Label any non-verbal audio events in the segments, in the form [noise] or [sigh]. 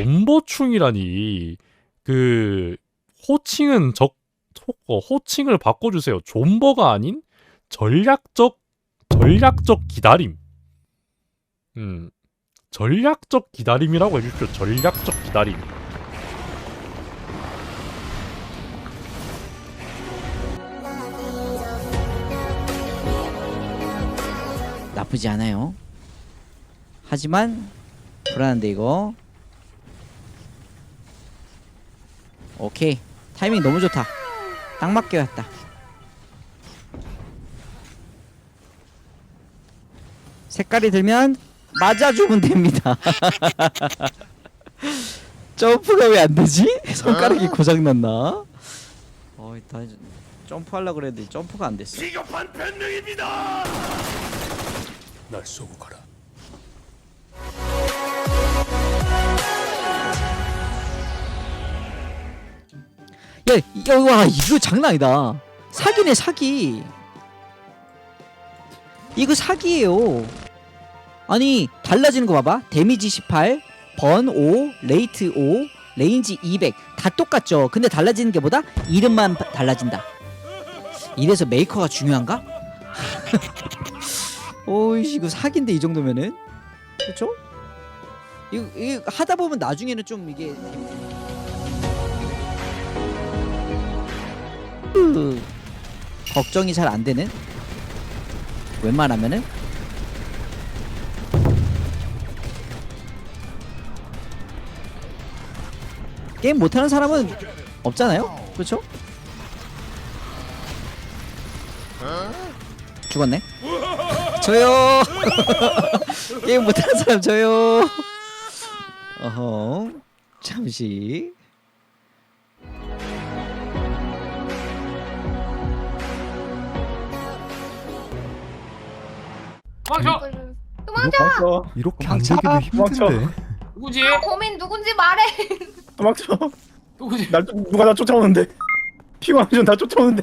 호충이라니 그 호칭은 적 호- 어, 호칭을 바꿔주세요. 존버가 아닌 전략적 전략적 기다림. 음 전략적 기다림이라고 해주십시오. 전략적 기다림. 나쁘지 않아요. 하지만 불안한데 이거. 오케이 타이밍 너무 좋다. 딱 맞게 왔다. 색깔이 들면 맞아주면 됩니다. [laughs] 점프가 왜 안 되지? [laughs] 손가락이 고장 났나? 어, 다 점프하려 그랬는데 점프가 안 됐어. 비겁한 변명입니다. 날 쏘고 가라. 야, 야, 와, 이거 장난 아니다. 사기네, 사기. 이거 사기예요. 아니, 달라지는 거 봐봐. 데미지 18, 번 5, 레이트 5, 레인지 200. 다 똑같죠. 근데 달라지는 게 뭐다? 이름만 바- 달라진다. 이래서 메이커가 중요한가? [laughs] 오이씨, 이거 사기인데 이 정도면은. 그렇죠? 이거, 이거 하다 보면 나중에는 좀 이게 그 걱정이 잘 안 되는? 웬만하면은? 게임 못하는 사람은 없잖아요? 그렇죠? 죽었네. 저요! [laughs] 게임 못하는 사람 저요! 어허 잠시 도망쳐! 도망쳐 이렇게 안 도망쳐. 되기도 힘든데. 누구지? 범인 누군지 말해 [laughs] 도망쳐. 누구지? 날 쫓- 누가 나 쫓아오는데. 피곤한 좀나 쫓아오는데.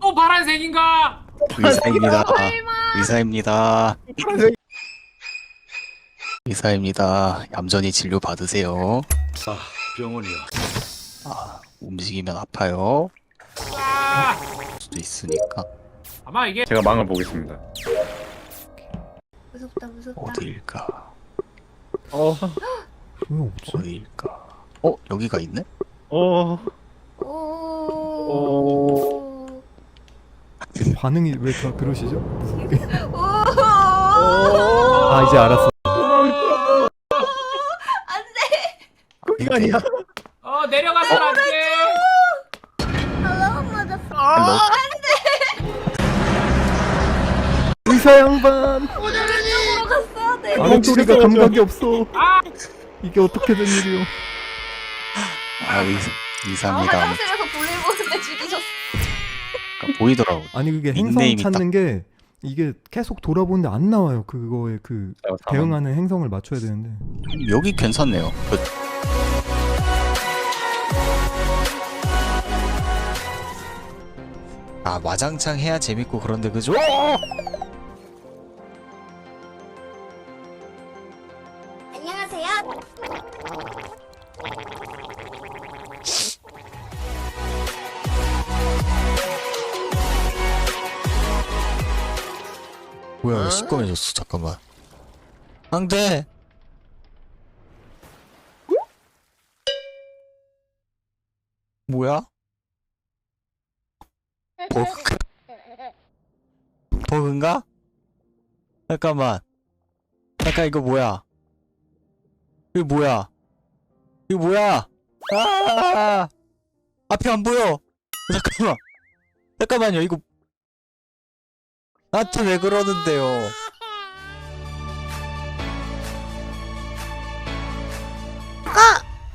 또 파란색인가? 의사입니다. 설마 의사입니다. 파란색. 의사입니다. 얌전히 진료 받으세요. 아, 병원이야. 아, 움직이면 아파요. 아! 수도 있으니까 아마 이게 제가 망을 보겠습니다. 무섭다 무섭다 어디일까? 어, 왜 없지? 어디일까? 어, 여기가 있네? 어, 오 반응이 왜 다 그러시죠? 오아 이제 알았어. 거기가 아니야. 어 내려가면 안 돼. 너무 맞았어 너, 의사 양반. 아랫 소리가 진짜 감각이 없어. 아! 이게 어떻게 된 일이요? 아, 의사, 아, 의사입니다. 화장실에서 볼일 보는데 죽이셨어 그러니까 보이더라고. 아니 그게 행성 닉네임이 찾는 게 이게 계속 돌아보는데 안 나와요. 그거에 그 대응하는 행성을 맞춰야 되는데. 여기 괜찮네요. 그, 아, 와장창 해야 재밌고 그런데 그죠? 뭐야, 왜 시꺼매졌어. 잠깐만. 안 돼! 뭐야? 버그? 버그인가? 잠깐만. 잠깐, 이거 뭐야? 이거 뭐야? 이거 뭐야? 아! 앞이 안 보여! 잠깐만. 잠깐만요, 이거. 나한테 왜 그러는데요?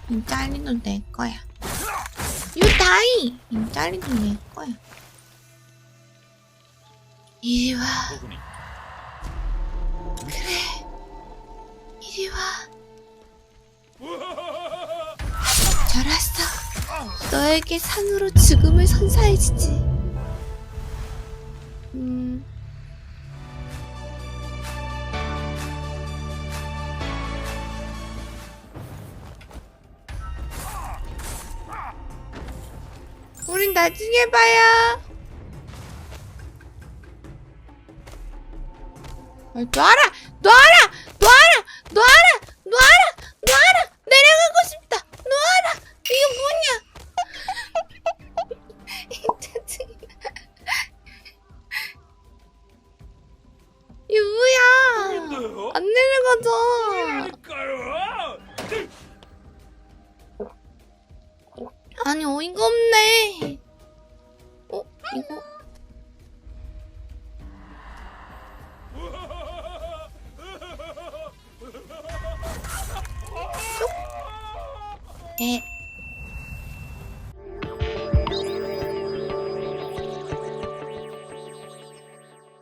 인짤리도 내 거야. 유다이! 인짤리도 내 거야. 이리 와. 그래. 이리 와. 잘했어. 너에게 상으로 죽음을 선사해주지. 우린 나중에 봐요. 어, 놔라! 놔라! 아니 어이가 없네 어? 이거? 에